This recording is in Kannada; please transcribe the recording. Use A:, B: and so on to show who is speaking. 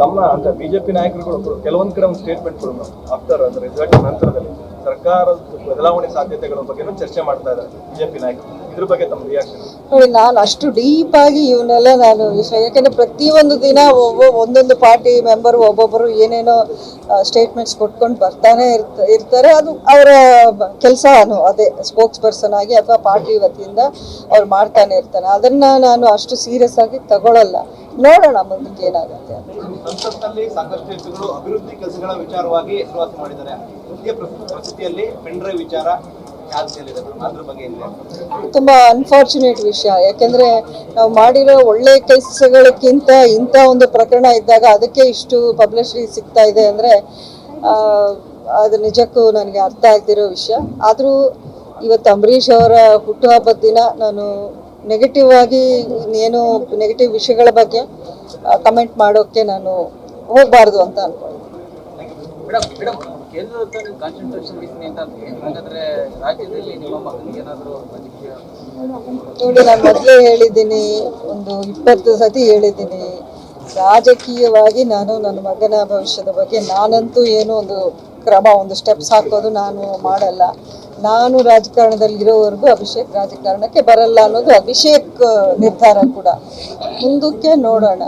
A: ತಮ್ಮ ಅಂತ ಬಿಜೆಪಿ ನಾಯಕರುಗಳು ಕೆಲವೊಂದ್ ಕಡೆ ಒಂದು ಸ್ಟೇಟ್ಮೆಂಟ್ ಆಫ್ಟರ್ ಅಂದ್ರೆ ರಿಸಲ್ಟ್ ನಂತರದಲ್ಲಿ ಸರ್ಕಾರದ ಬದಲಾವಣೆ ಸಾಧ್ಯತೆಗಳ ಬಗ್ಗೆ ಚರ್ಚೆ ಮಾಡ್ತಾ ಇದ್ದಾರೆ ಬಿಜೆಪಿ ನಾಯಕರು. ಇದ್ರ ಬಗ್ಗೆ ತಮ್ಮ ರಿಯಾಕ್ಷನ್
B: ನೋಡಿ, ನಾನು ಅಷ್ಟು ಡೀಪ್ ಆಗಿ ಇವನ್ನೆಲ್ಲ ನಾನು ಯಾಕಂದ್ರೆ ಪ್ರತಿಯೊಂದು ದಿನ ಒಬ್ಬ ಒಂದೊಂದು ಪಾರ್ಟಿ ಮೆಂಬರ್ ಒಬ್ಬೊಬ್ಬರು ಏನೇನೋ ಸ್ಟೇಟ್ಮೆಂಟ್ಸ್ ಕೊಟ್ಕೊಂಡು ಬರ್ತಾನೆ ಇರ್ತ ಇರ್ತಾರೆ. ಅದು ಅವರ ಕೆಲಸ ಅದೇ ಸ್ಪೋಕ್ಸ್ ಪರ್ಸನ್ ಆಗಿ ಅಥವಾ ಪಾರ್ಟಿ ವತಿಯಿಂದ ಅವ್ರು ಮಾಡ್ತಾನೆ ಇರ್ತಾನೆ. ಅದನ್ನ ನಾನು ಅಷ್ಟು ಸೀರಿಯಸ್ ಆಗಿ ತಗೊಳ್ಳಲ್ಲ ನೋಡೋಣ ಮುಂದಕ್ಕೆ ಏನಾಗುತ್ತೆ
A: ಸಂಸತ್ನಲ್ಲಿ ಸಾಕಷ್ಟು ವ್ಯಕ್ತಿಗಳು ಅಭಿವೃದ್ಧಿ ಕೆಲಸಗಳ ವಿಚಾರವಾಗಿ ಹೆಸರುವಾಸಿ ಮಾಡಿದ್ದಾರೆ. ಮುಖ್ಯ ಪರಿಸ್ಥಿತಿಯಲ್ಲಿ ಪೆಂಡ್ರೆ ವಿಚಾರ
B: ತುಂಬ ಅನ್ಫಾರ್ಚುನೇಟ್ ವಿಷಯ. ಯಾಕಂದ್ರೆ ನಾವು ಮಾಡಿರೋ ಒಳ್ಳೆ ಕೆಲಸಗಳಕ್ಕಿಂತ ಇಂಥ ಒಂದು ಪ್ರಕರಣ ಇದ್ದಾಗ ಅದಕ್ಕೆ ಇಷ್ಟು ಪಬ್ಲಿಸಿಟಿ ಸಿಗ್ತಾ ಇದೆ ಅಂದ್ರೆ ಅದು ನಿಜಕ್ಕೂ ನನಗೆ ಅರ್ಥ ಆಗ್ತಿರೋ ವಿಷಯ. ಆದರೂ ಇವತ್ತು ಅಂಬರೀಷ್ ಅವರ ಹುಟ್ಟುಹಬ್ಬದ ದಿನ ನಾನು ನೆಗೆಟಿವ್ ಆಗಿ ಏನು ನೆಗೆಟಿವ್ ವಿಷಯಗಳ ಬಗ್ಗೆ ಕಮೆಂಟ್ ಮಾಡೋಕ್ಕೆ ನಾನು ಹೋಗಬಾರ್ದು ಅಂತ ಅನ್ಕೊಂಡಿದ್ದೀನಿ. ನೋಡಿ ನಾನು ಮೊದಲೇ ಹೇಳಿದ್ದೀನಿ ಒಂದು ಇಪ್ಪತ್ತು ಸತಿ ಹೇಳಿದ್ದೀನಿ. ರಾಜಕೀಯವಾಗಿ ನಾನು ನನ್ನ ಮಗನ ಭವಿಷ್ಯದ ಬಗ್ಗೆ ನಾನಂತೂ ಏನು ಒಂದು ಕ್ರಮ ಒಂದು ಸ್ಟೆಪ್ಸ್ ಹಾಕೋದು ನಾನು ಮಾಡಲ್ಲ. ನಾನು ರಾಜಕಾರಣದಲ್ಲಿ ಇರೋವರೆಗೂ ಅಭಿಷೇಕ್ ರಾಜಕಾರಣಕ್ಕೆ ಬರಲ್ಲ ಅನ್ನೋದು ಅಭಿಷೇಕ್ ನಿರ್ಧಾರ ಕೂಡ. ಮುಂದಕ್ಕೆ ನೋಡೋಣ.